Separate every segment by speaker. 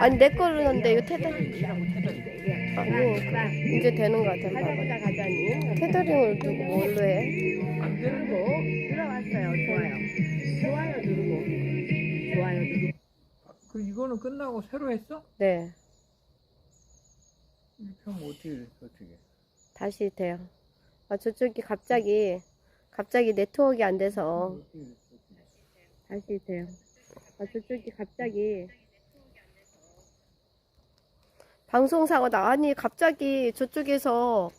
Speaker 1: 아니 내 거는데 이거 테더. 아니 이제 되는 거 같아.
Speaker 2: 가자 보자 가자니.
Speaker 1: 테더링을 누구 뭘로 해?
Speaker 2: 안 누르고 들어왔어요. 좋아요. 좋아요 누르고. 좋아요 누르고.
Speaker 3: 그 이거는 끝나고 새로 했어?
Speaker 1: 네
Speaker 3: 이렇게 하면 어떻게 됐어 어떻게?
Speaker 1: 다시 돼요. 아 저쪽이 갑자기 갑자기 네트워크가 안 돼서? 다시 돼요. 아 저쪽이 갑자기 방송사고 나 아니 갑자기 저쪽에서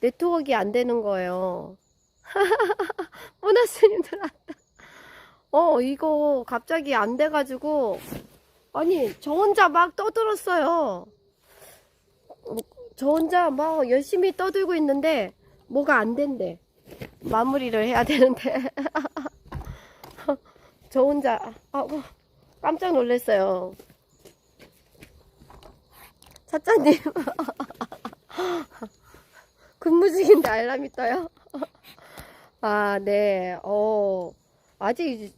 Speaker 1: 네트워크가 안 되는 거예요. 보너스님들 왔다. 어 이거 갑자기 안 돼가지고 아니 저 혼자 막 떠들었어요. 어, 저 혼자 막 열심히 떠들고 있는데 뭐가 안 된대. 마무리를 해야 되는데. 저 혼자 아, 어, 깜짝 놀랐어요. 사장님 근무 중인데 알람이 떠요? 아, 네. 어, 아직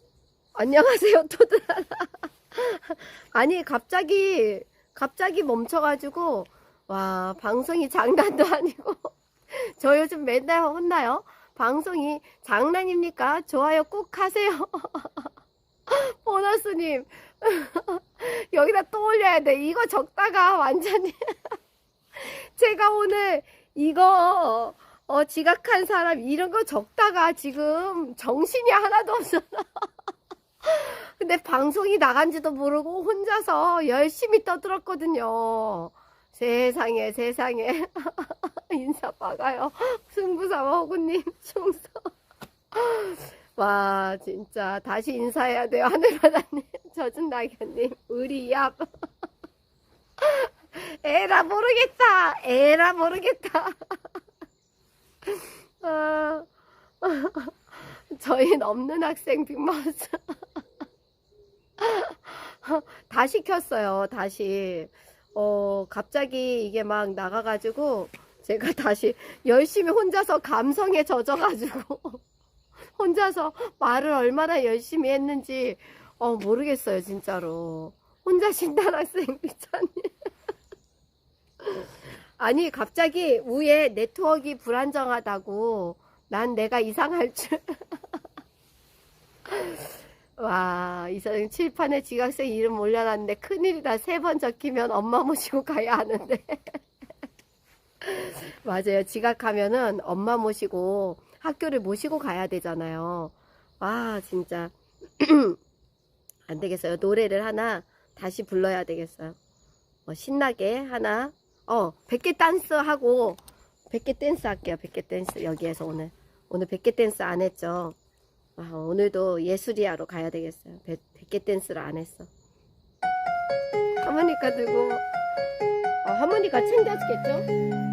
Speaker 1: 안녕하세요, 토들. 아니, 갑자기 갑자기 멈춰가지고 와 방송이 장난도 아니고 저 요즘 맨날 혼나요. 방송이 장난입니까? 좋아요 꼭 하세요. 보너스님 여기다 또 올려야 돼. 이거 적다가 완전히 제가 오늘 이거 어, 지각한 사람 이런 거 적다가 지금 정신이 하나도 없어. 근데 방송이 나간지도 모르고 혼자서 열심히 떠들었거든요. 세상에 세상에 인사 박아요. 승부사와 호구님 충성. 와 진짜 다시 인사해야 돼요. 하늘바다님 젖은 낙엽님 의리압. 에라 모르겠다. 에라 모르겠다. 아, 저희 없는 학생 빅마우스. 다 시 켰어요, 다시. 어, 갑자기 이게 막 나가가지고, 제가 다시 열심히 혼자서 감성에 젖어가지고, 혼자서 말을 얼마나 열심히 했는지, 어, 모르겠어요, 진짜로. 혼자 신단 학생 미쳤니? 아니, 갑자기 위에 네트워크 불안정하다고, 난 내가 이상할 줄. 와, 이사장 칠판에 지각생 이름 올려놨는데 큰일이다. 세 번 적히면 엄마 모시고 가야 하는데. 맞아요. 지각하면은 엄마 모시고 학교를 모시고 가야 되잖아요. 와, 진짜. 안 되겠어요. 노래를 하나 다시 불러야 되겠어요. 어, 신나게 하나. 어, 100개 댄스 하고 100개 댄스 할게요. 100개 댄스 여기에서 오늘. 오늘 100개 댄스 안 했죠. 아, 오늘도 예술이하러 가야 되겠어요. 100, 개 댄스를 안 했어. 하모니카 들고, 아, 하모니카 챙겼겠죠?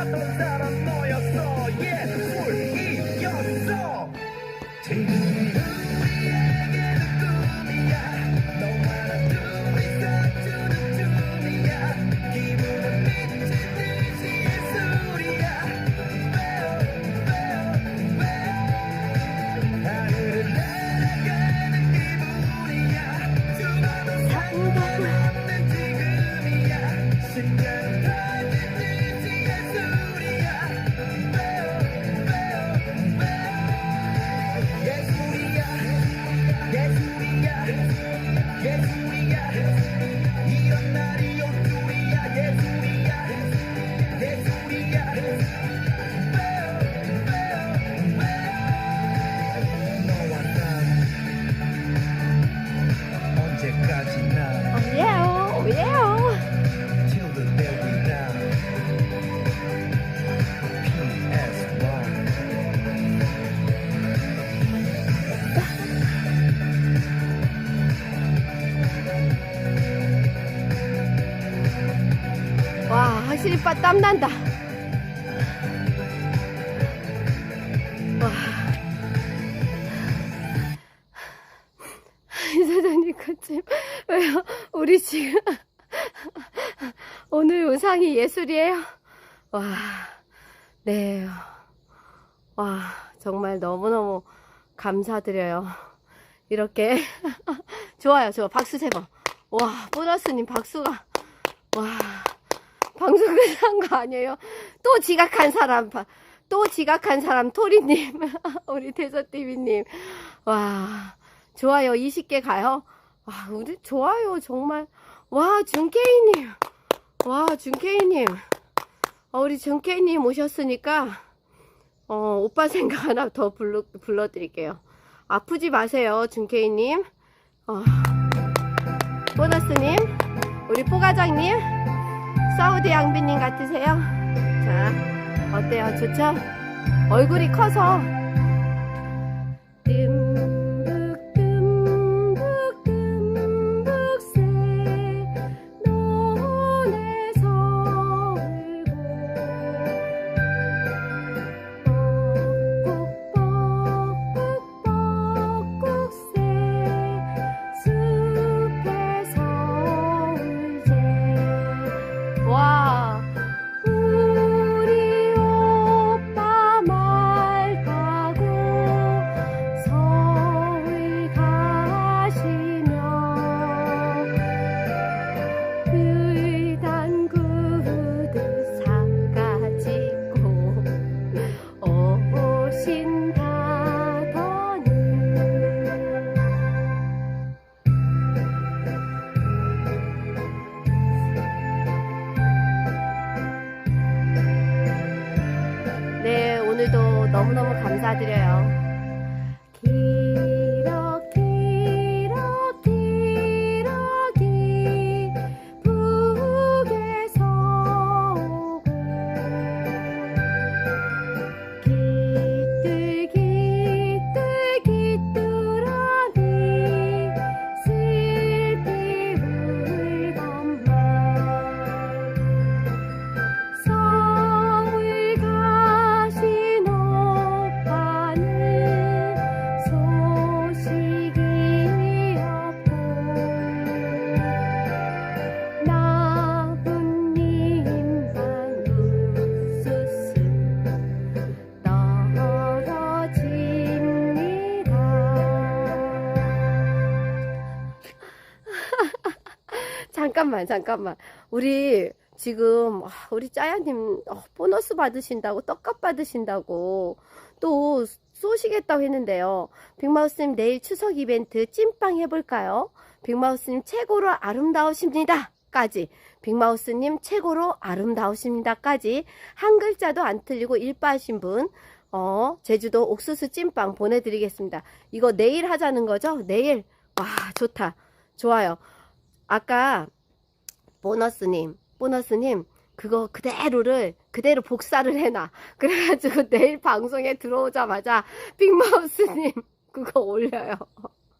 Speaker 4: Stop, stop. 와,
Speaker 1: 네. 와, 정말 너무너무 감사드려요. 이렇게. 좋아요, 저 박수 세 번. 와, 보너스님 박수가. 와, 방송 그냥 거 아니에요? 또 지각한 사람. 또 지각한 사람 토리님 우리 대서TV님 와 좋아요 20개 가요 와 우리 좋아요 정말 와 준케이님 와 준케이님 어, 우리 정케이님 오셨으니까 어, 오빠 생각 하나 더 불러, 불러드릴게요. 아프지 마세요, 준케이님. 어, 보너스님, 우리 포과장님, 사우디 양비님 같으세요? 자, 어때요? 좋죠? 얼굴이 커서 너무너무 감사드려요. 잠깐만, 잠깐만. 우리 지금 아, 우리 짜야님 어, 보너스 받으신다고 떡값 받으신다고 또 쏘시겠다고 했는데요. 빅마우스님 내일 추석 이벤트 찐빵 해볼까요? 빅마우스님 최고로 아름다우십니다. 까지 빅마우스님 최고로 아름다우십니다 까지 한 글자도 안 틀리고 일빠하신 분 어, 제주도 옥수수 찐빵 보내드리겠습니다. 이거 내일 하자는 거죠? 내일. 와, 좋다. 좋아요. 아까 보너스님, 보너스님, 그거 그대로를, 그대로 복사를 해놔. 그래가지고 내일 방송에 들어오자마자 빅마우스님, 그거 올려요.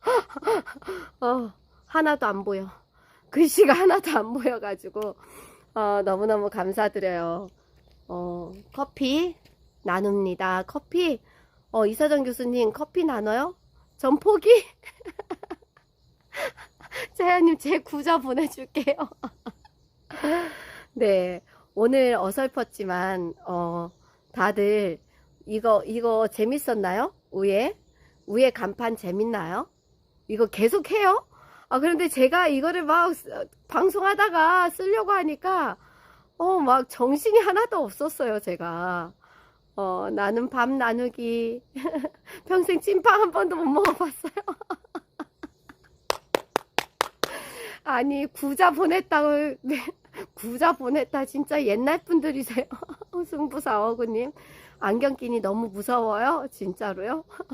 Speaker 1: 어, 하나도 안 보여. 글씨가 하나도 안 보여가지고, 어, 너무너무 감사드려요. 어, 커피 나눕니다. 커피, 어, 이사정 교수님, 커피 나눠요? 전 포기? 자야님, 제 구자 보내줄게요. 네, 오늘 어설펐지만, 어, 다들, 이거, 이거 재밌었나요? 우에? 우에 간판 재밌나요? 이거 계속 해요? 아, 그런데 제가 이거를 막 쓰- 방송하다가 쓰려고 하니까, 어, 막 정신이 하나도 없었어요, 제가. 어, 나는 밥 나누기. 평생 찐빵 한 번도 못 먹어봤어요. 아니, 구자 보냈다고, 네, 구자 보냈다. 진짜 옛날 분들이세요. 승부사 어구님. 안경 끼니 너무 무서워요? 진짜로요?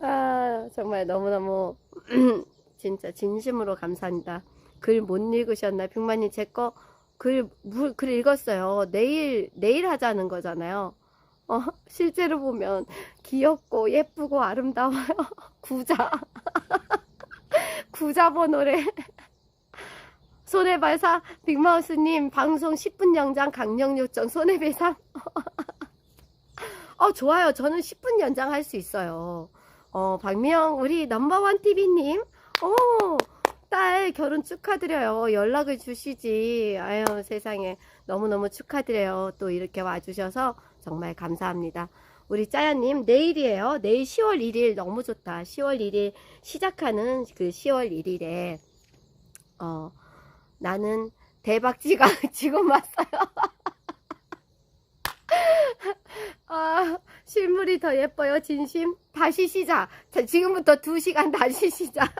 Speaker 1: 아, 정말 너무너무, 진짜 진심으로 감사합니다. 글 못 읽으셨나요? 빅만님, 제 거, 글, 물, 글 읽었어요. 내일, 내일 하자는 거잖아요. 어, 실제로 보면 귀엽고 예쁘고 아름다워요. 구자. 구자 번호래. 손해발사 빅마우스님 방송 10분 연장 강령 요청 손해배상. 어, 좋아요. 저는 10분 연장할 수 있어요. 어, 박미영 우리 넘버원 TV님. 어, 딸 결혼 축하드려요. 연락을 주시지. 아유, 세상에. 너무너무 축하드려요. 또 이렇게 와주셔서 정말 감사합니다. 우리 짜야님, 내일이에요. 내일 10월 1일 너무 좋다. 10월 1일 시작하는 그 10월 1일에, 어, 나는 대박지가 지금 왔어요. 아, 실물이 더 예뻐요, 진심. 다시 시작. 자, 지금부터 2시간 다시 시작.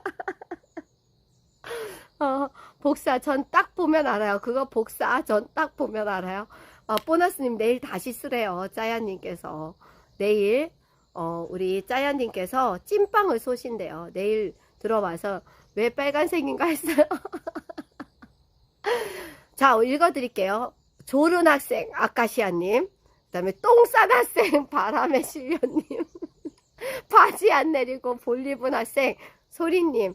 Speaker 1: 어, 복사 전 딱 보면 알아요. 그거 복사 전 딱 보면 알아요. 어, 보너스님 내일 다시 쓰래요. 짜야님께서 내일 어, 우리 짜야님께서 찐빵을 쏘신대요. 내일 들어와서 왜 빨간색인가 했어요. 자 읽어드릴게요. 조른 학생 아카시아님, 그 다음에 똥싼 학생 바람의 실련님, 바지 안 내리고 볼 입은 학생 소리님.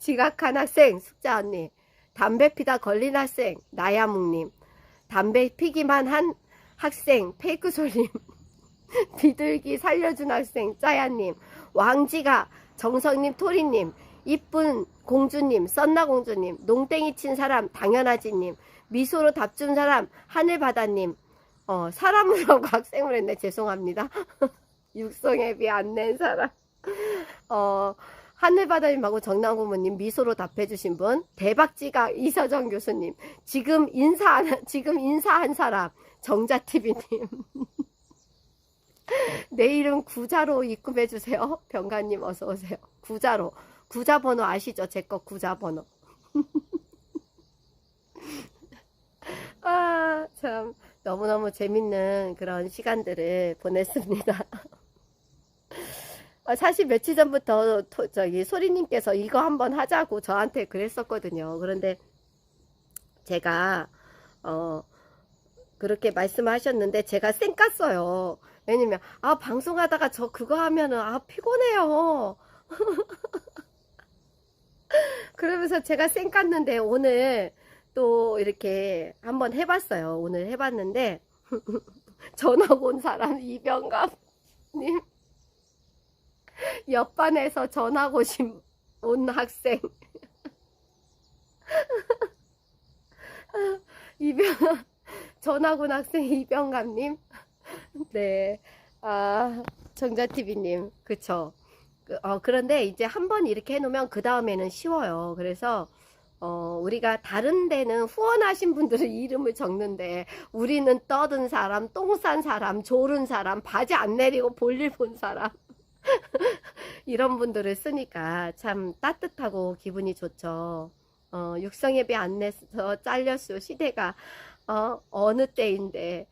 Speaker 1: 지각한 학생 숙자 언니 담배 피다 걸린 학생 나야묵님 담배 피기만 한 학생 페이크솔님 비둘기 살려준 학생 짜야님 왕지가 정성님 토리님 이쁜 공주님 썬나공주님 농땡이 친 사람 당연하지님 미소로 답 준 사람 하늘바다님. 어 사람으로 하고 학생을 했네. 죄송합니다. 육성앱이 안낸 사람. 어 하늘바다님하고 정남고모님 미소로 답해주신 분, 대박지각 이서정 교수님, 지금 인사, 지금 인사한 사람, 정자TV님. 내일은 구자로 입금해주세요. 병가님 어서오세요. 구자로. 구자 번호 아시죠? 제 거 구자 번호. 아, 참. 너무너무 재밌는 그런 시간들을 보냈습니다. 아, 사실 며칠 전부터 토- 저기 소리님께서 이거 한번 하자고 저한테 그랬었거든요. 그런데 제가 어 그렇게 말씀하셨는데 제가 쌩 깠어요. 왜냐면 아 방송하다가 저 그거 하면은 아 피곤해요. 그러면서 제가 쌩 깠는데 오늘 또 이렇게 한번 해봤어요. 오늘 해봤는데 전화 온 사람 이병갑님. 옆반에서 전학 오신 온 학생. 이병 전학 온 학생 이병감님? 네. 아, 정자TV님, 그쵸. 그, 어, 그런데 이제 한 번 이렇게 해놓으면 그 다음에는 쉬워요. 그래서, 어, 우리가 다른 데는 후원하신 분들의 이름을 적는데 우리는 떠든 사람, 똥 싼 사람, 졸은 사람, 바지 안 내리고 볼일 본 사람 이런 분들을 쓰니까 참 따뜻하고 기분이 좋죠. 어, 육성예배 안 내서 잘렸어 시대가 어, 어느 때인데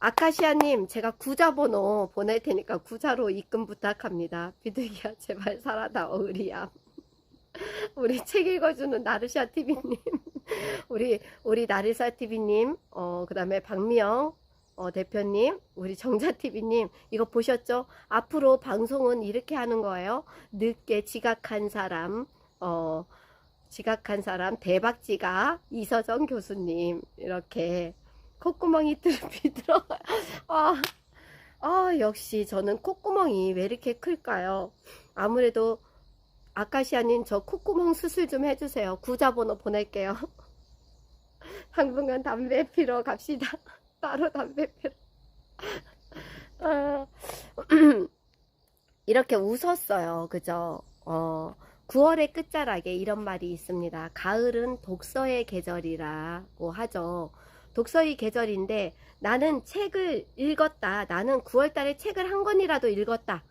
Speaker 1: 아카시아님 제가 구자번호 보낼 테니까 구자로 입금 부탁합니다. 비둘기야 제발 살아다오 의리야. 우리 책 읽어주는 나르샤 TV님, 우리 우리 나르샤 TV님, 어 그다음에 박미영 어, 대표님, 우리 정자 TV님 이거 보셨죠? 앞으로 방송은 이렇게 하는 거예요. 늦게 지각한 사람, 어 지각한 사람 대박지가 이서정 교수님 이렇게 콧구멍이 드럽이 들어가요. 아, 아 역시 저는 콧구멍이 왜 이렇게 클까요? 아무래도 아카시아님 저 콧구멍 수술 좀 해주세요. 구자번호 보낼게요. 당분간 담배 피러 갑시다. 따로 담배 피러. 아, 이렇게 웃었어요. 그죠? 어, 9월의 끝자락에 이런 말이 있습니다. 가을은 독서의 계절이라고 하죠. 독서의 계절인데 나는 책을 읽었다. 나는 9월 달에 책을 한 권이라도 읽었다.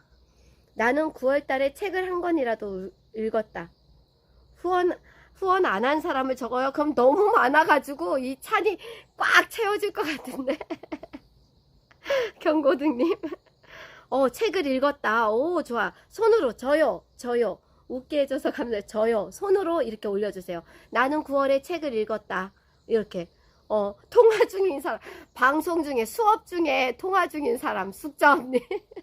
Speaker 1: 나는 9월 달에 책을 한 권이라도 읽었다. 후원, 후원 안 한 사람을 적어요. 그럼 너무 많아가지고 이 찬이 꽉 채워질 것 같은데. 경고등님. 어, 책을 읽었다. 오, 좋아. 손으로, 저요, 저요. 웃게 해줘서 감사해요. 저요. 손으로 이렇게 올려주세요. 나는 9월에 책을 읽었다. 이렇게. 어, 통화 중인 사람. 방송 중에, 수업 중에 통화 중인 사람. 숙자 언니.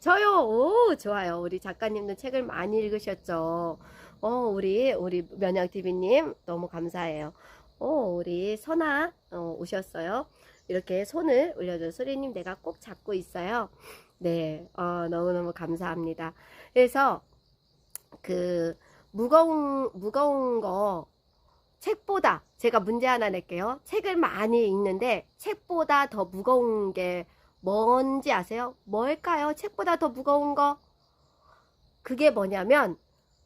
Speaker 1: 저요. 오, 좋아요. 우리 작가님도 책을 많이 읽으셨죠. 어, 우리, 우리 면역TV님 너무 감사해요. 어, 우리 선아, 어, 오셨어요. 이렇게 손을 올려줘. 소리님 내가 꼭 잡고 있어요. 네, 어, 너무너무 감사합니다. 그래서, 그, 무거운, 무거운 거, 책보다, 제가 문제 하나 낼게요. 책을 많이 읽는데, 책보다 더 무거운 게 뭔지 아세요? 뭘까요? 책보다 더 무거운 거? 그게 뭐냐면,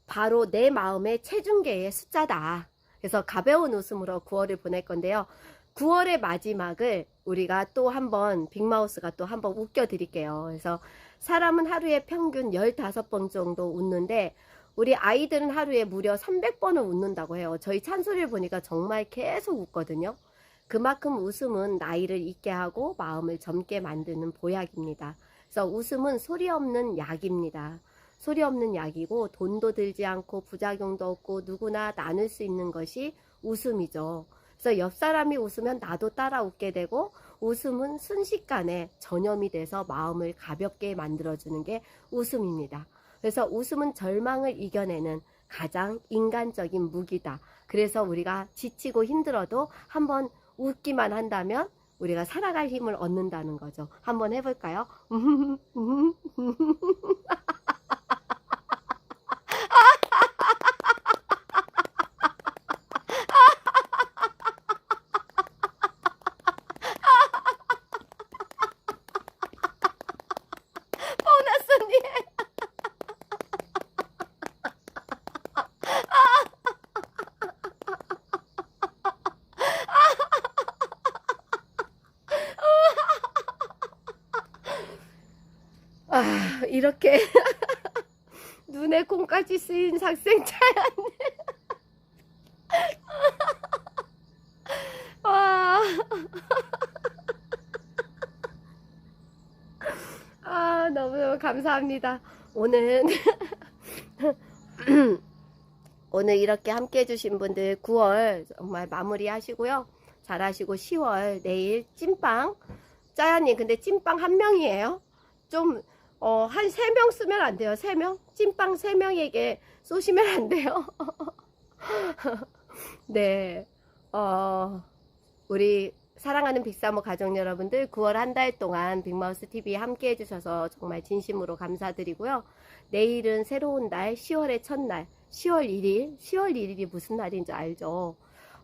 Speaker 1: 바로 내 마음의 체중계의 숫자다. 그래서 가벼운 웃음으로 9월을 보낼 건데요. 9월의 마지막을 우리가 또 한번 빅마우스가 또 한번 웃겨 드릴게요. 그래서 사람은 하루에 평균 15번 정도 웃는데 우리 아이들은 하루에 무려 300번을 웃는다고 해요. 저희 찬소리를 보니까 정말 계속 웃거든요. 그만큼 웃음은 나이를 잊게 하고 마음을 젊게 만드는 보약입니다. 그래서 웃음은 소리 없는 약입니다. 소리 없는 약이고 돈도 들지 않고 부작용도 없고 누구나 나눌 수 있는 것이 웃음이죠. 그래서 옆 사람이 웃으면 나도 따라 웃게 되고 웃음은 순식간에 전염이 돼서 마음을 가볍게 만들어주는 게 웃음입니다. 그래서 웃음은 절망을 이겨내는 가장 인간적인 무기다. 그래서 우리가 지치고 힘들어도 한번 웃기만 한다면 우리가 살아갈 힘을 얻는다는 거죠. 한번 해볼까요? 보너스님. 아, 이렇게 눈에 쓰인 학생차였네. 와. 아, 너무너무 감사합니다. 오늘, 오늘 이렇게 함께 해주신 분들 9월 정말 마무리 하시고요. 잘 하시고 10월 내일 찐빵. 짜야님, 근데 찐빵 한 명이에요? 좀, 어, 한세명 쓰면 안 돼요? 세 명? 찐빵 세 명에게 쏘시면 안 돼요? 네. 어, 우리 사랑하는 빅사모 가족 여러분들 9월 한 달 동안 빅마우스 TV 함께 해주셔서 정말 진심으로 감사드리고요. 내일은 새로운 달 10월의 첫날 10월 1일 10월 1일이 무슨 날인지 알죠?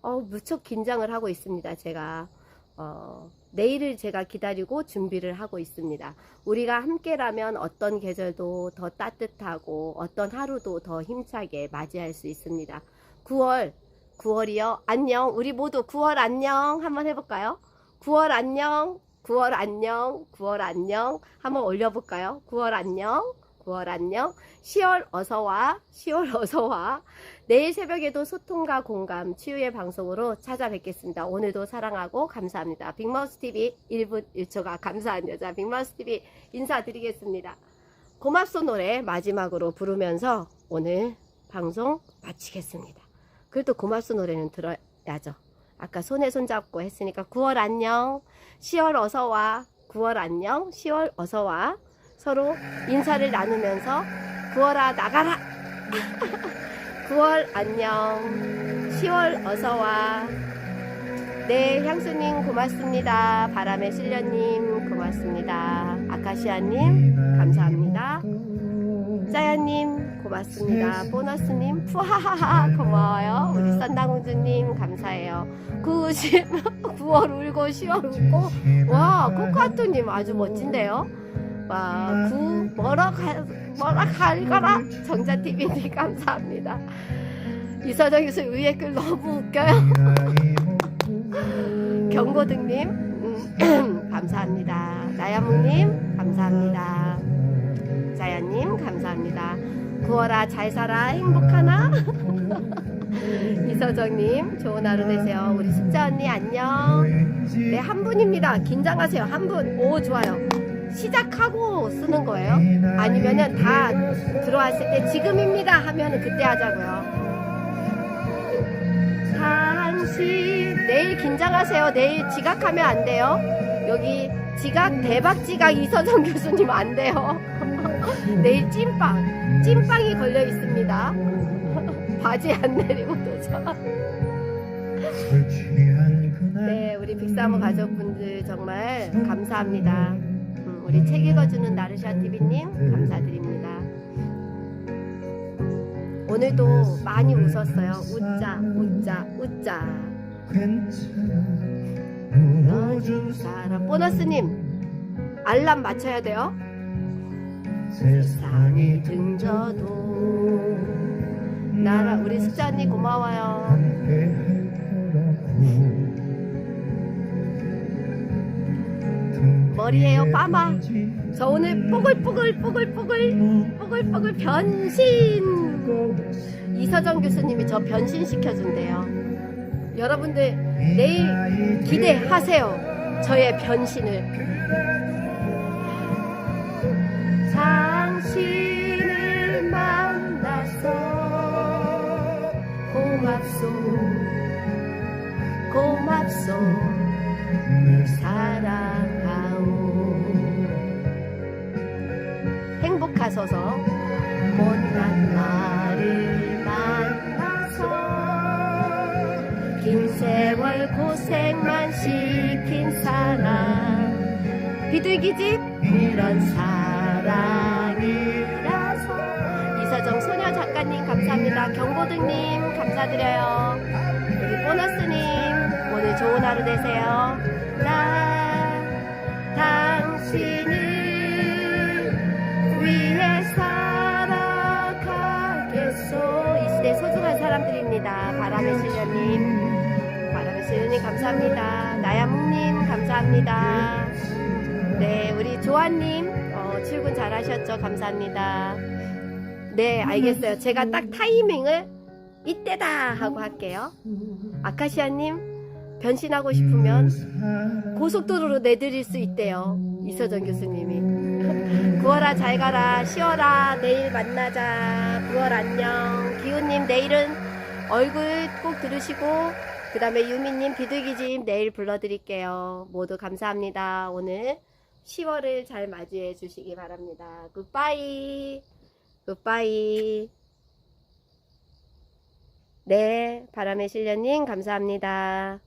Speaker 1: 어, 무척 긴장을 하고 있습니다. 제가 어, 내일을 제가 기다리고 준비를 하고 있습니다. 우리가 함께라면 어떤 계절도 더 따뜻하고 어떤 하루도 더 힘차게 맞이할 수 있습니다. 9월 9월이요. 안녕. 우리 모두 9월 안녕 한번 해볼까요? 9월 안녕. 9월 안녕. 9월 안녕. 한번 올려볼까요? 9월 안녕. 9월 안녕. 10월 어서와. 10월 어서와. 내일 새벽에도 소통과 공감, 치유의 방송으로 찾아뵙겠습니다. 오늘도 사랑하고 감사합니다. 빅마우스TV 1분 1초가 감사한 여자 빅마우스TV 인사드리겠습니다. 고맙소 노래 마지막으로 부르면서 오늘 방송 마치겠습니다. 그래도 고맙소 노래는 들어야죠. 아까 손에 손잡고 했으니까 9월 안녕, 10월 어서와, 9월 안녕, 10월 어서와 서로 인사를 나누면서 9월아 나가라! 9월 안녕, 10월 어서와 네, 향수님 고맙습니다. 바람의 실려님 고맙습니다. 아카시아님 감사합니다. 짜야님 고맙습니다. 보너스님 푸하하하 고마워요. 우리 썬다공주님 감사해요. 90, 9월 울고 10월 웃고 와 코카토님 아주 멋진데요. 와, 9 뭐라 가, 뭐라 갈거라 정자TV님 감사합니다. 이사장 교수 의외 글 너무 웃겨요. 경고등님 음, 감사합니다. 나야묵님 감사합니다. 자연님 감사합니다. 구월아 잘 살아 행복하나? 이서정님 좋은 하루 되세요. 우리 숙자 언니 안녕. 네 한 분입니다. 긴장하세요. 한 분. 오 좋아요. 시작하고 쓰는 거예요? 아니면은 다 들어왔을 때 지금입니다 하면은 그때 하자고요. 당신 내일 긴장하세요. 내일 지각하면 안 돼요. 여기 지각 대박 지각 이서정 교수님 안 돼요. 내일 찐빵 찐빵이 걸려 있습니다. 바지 안 내리고 도전. 네, 우리 빅사모 가족분들 정말 감사합니다. 음, 우리 책 읽어주는 나르샤 TV님 감사드립니다. 오늘도 많이 웃었어요. 웃자, 웃자, 웃자. 너진 사람. 보너스님, 알람 맞춰야 돼요. 세상이 등져도 나라 우리 숙자 언니 고마워요. 머리에요 빠마. 저 오늘 뽀글뽀글 뽀글뽀글 뽀글뽀글 변신. 이서정 교수님이 저 변신 시켜준대요. 여러분들 내일 기대하세요. 저의 변신을. 당신을 만나서 고맙소 고맙소 늘 사랑하오. 행복하소서. 못난 나를 만나서 긴 세월 고생만 시킨 사람. 비둘기집 이런 사랑이라서. 이서정 소녀 작가님 감사합니다. 경보등님 감사드려요. 우리 보너스님 좋은 하루 되세요 나 당신을 위해 살아가겠소 이 시대 소중한 사람들입니다 바람의 실려님 바람의 실려님 감사합니다 나야묵님 감사합니다 네, 우리 조아님 어, 출근 잘하셨죠? 감사합니다. 네, 알겠어요. 제가 딱 타이밍을 이때다 하고 할게요. 아카시아님 변신하고 싶으면 고속도로로 내드릴 수 있대요. 이서정 교수님이. 9월아 잘 가라. 10월아 내일 만나자. 9월 안녕. 기훈님 내일은 얼굴 꼭 들으시고 그 다음에 유미님 비둘기집 내일 불러드릴게요. 모두 감사합니다. 오늘 10월을 잘 맞이해 주시기 바랍니다. 굿바이. 굿바이. 네, 바람의 실려님 감사합니다.